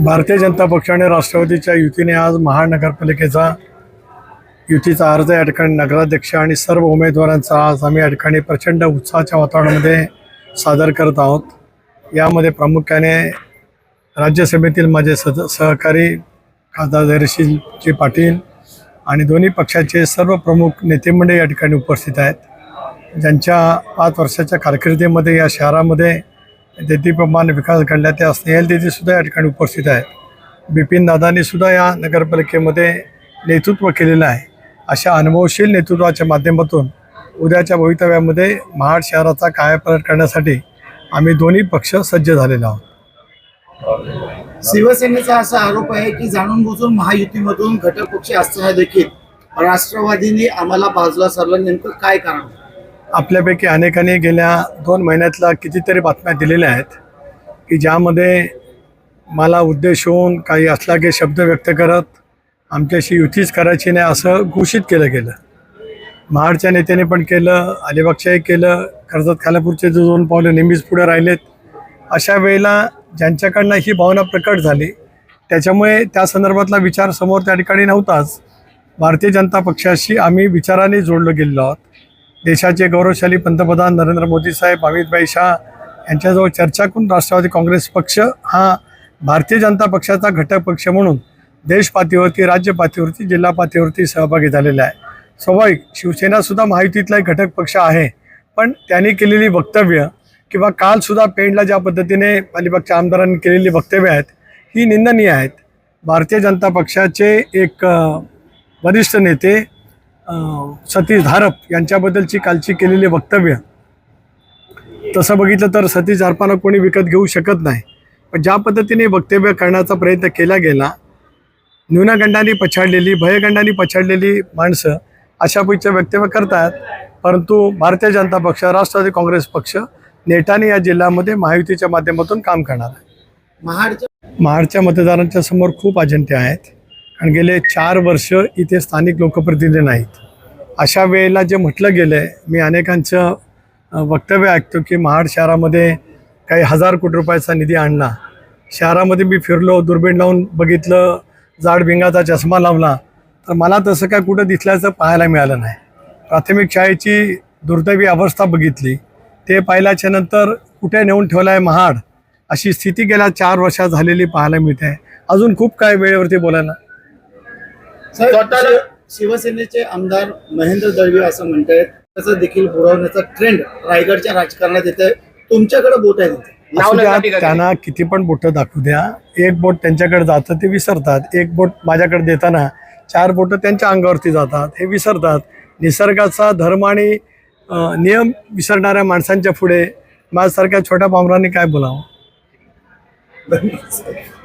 भारतीय जनता पक्ष आणि राष्ट्रवादीच्या युतीने आज महानगरपालिकेचा युतीचा अर्ज या ठिकाणी नगराध्यक्ष आणि सर्व उमेदवारांचा आज आम्ही या ठिकाणी प्रचंड उत्साहाच्या वातावरणामध्ये सादर करत आहोत. यामध्ये प्रामुख्याने राज्यसभेतील माझे सद सहकारी खासदार धैर्यशीलजी पाटील आणि दोन्ही पक्षाचे सर्व प्रमुख नेतेमंडळी या ठिकाणी उपस्थित आहेत. ज्यांच्या पाच वर्षाच्या कारकिर्दीमध्ये या शहरामध्ये देदीप्रमाणे विकास घडला त्या स्नेहल दिदीसुद्धा या ठिकाणी उपस्थित आहेत बिपिन दादांनीसुद्धा या नगरपालिकेमध्ये नेतृत्व केलेलं आहे. अशा अनुभवशील नेतृत्वाच्या माध्यमातून उद्याच्या भवितव्यामध्ये महाड शहराचा कायापलट करण्यासाठी आम्ही दोन्ही पक्ष सज्ज झालेलो आहोत. शिवसेनेचा असा आरोप आहे की जाणून बुजून महायुतीमधून घटक पक्ष असताना देखील राष्ट्रवादीने आम्हाला बाजूला सरलं नेमकं काय कारण? आपल्यापैकी अनेकांनी गेल्या दोन महिन्यातल्या कितीतरी बातम्या दिलेल्या आहेत की ज्यामध्ये मला उद्देश होऊन काही असला की शब्द व्यक्त करत आमच्याशी युतीच करायची नाही असं घोषित केलं गेलं. महाडच्या नेत्याने पण केलं अलिबागच्याही केलं कर्जत खालापूरचे जो दोन पावले नेहमीच पुढे राहिलेत. अशा वेळेला ज्यांच्याकडनं ही भावना प्रकट झाली त्याच्यामुळे त्या संदर्भातला विचार समोर त्या ठिकाणी नव्हताच. भारतीय जनता पक्षाशी आम्ही विचाराने जोडलो गेलेलो आहोत. देशाचे गौरवशाली पंतप्रधान नरेंद्र मोदी साहेब अमितभाई शाह यांच्याजवळ चर्चा करून राष्ट्रवादी काँग्रेस पक्ष हा भारतीय जनता पक्षाचा घटक पक्ष म्हणून देश पातळीवरती राज्य पातळीवरती जिल्हा पातळीवरती सहभागी झालेला आहे. स्वाभाविक शिवसेनासुद्धा महायुतीतला एक घटक पक्ष आहे. पण त्यांनी केलेली वक्तव्य किंवा कालसुद्धा पेंडला ज्या पद्धतीने अलिबागच्या आमदारांनी केलेली वक्तव्य आहेत ही निंदनीय आहेत. भारतीय जनता पक्षाचे एक वरिष्ठ नेते सतीश धारप यांच्याबद्दलची कालची केलेली वक्तव्य. तसं बघितलं तर सतीश धारपांना कोणी विकत घेऊ शकत नाही. पण ज्या पद्धतीने वक्तव्य करण्याचा प्रयत्न केला गेला न्यूनगंडांनी पछाडलेली भयगंडांनी पछाडलेली माणसं अशा पैकी वक्तव्य करतात. परंतु भारतीय जनता पक्ष राष्ट्रवादी काँग्रेस पक्ष नेटाने या जिल्ह्यामध्ये महायुतीच्या माध्यमातून काम करणार आहे. महाडच्या महाडच्या मतदारांच्या समोर खूप अजंटे आहेत. कारण गेले चार वर्ष इथे स्थानिक लोकप्रतिनिधी नाहीत. अशा वेळेला जे म्हटलं गेलं आहे मी अनेकांचं वक्तव्य ऐकतो की महाड शहरामध्ये काही हजार कोटी रुपयाचा निधी आणला. शहरामध्ये मी फिरलो दुर्बीण लावून बघितलं जाड भिंगाचा चष्मा लावला. तर मला तसं काय कुठं दिसल्याचं पाहायला मिळालं नाही. प्राथमिक शाळेची दुर्दैवी अवस्था बघितली. ते पाहिल्याच्या नंतर कुठे नेऊन ठेवलं आहे महाड? अशी स्थिती गेल्या चार वर्षात झालेली पाहायला मिळते. अजून खूप काय वेळेवरती बोलायला? स्वतःला शिवसेनेचे आमदार महेंद्र दळवी असं म्हणतायत. त्याचं देखील बुडवण्याचा ट्रेंड रायगडच्या राजकारणात येते तुमच्याकडे बोट आहे त्यांना किती पण बोटं दाखवू द्या. एक बोट त्यांच्याकडे जातं ते विसरतात. एक बोट माझ्याकडे देताना चार बोटं त्यांच्या अंगावरती जातात हे विसरतात. निसर्गाचा धर्म आणि नियम विसरणाऱ्या माणसांच्या पुढे माझ्यासारख्या छोट्या पामरांनी काय बोलावं? धन्यवाद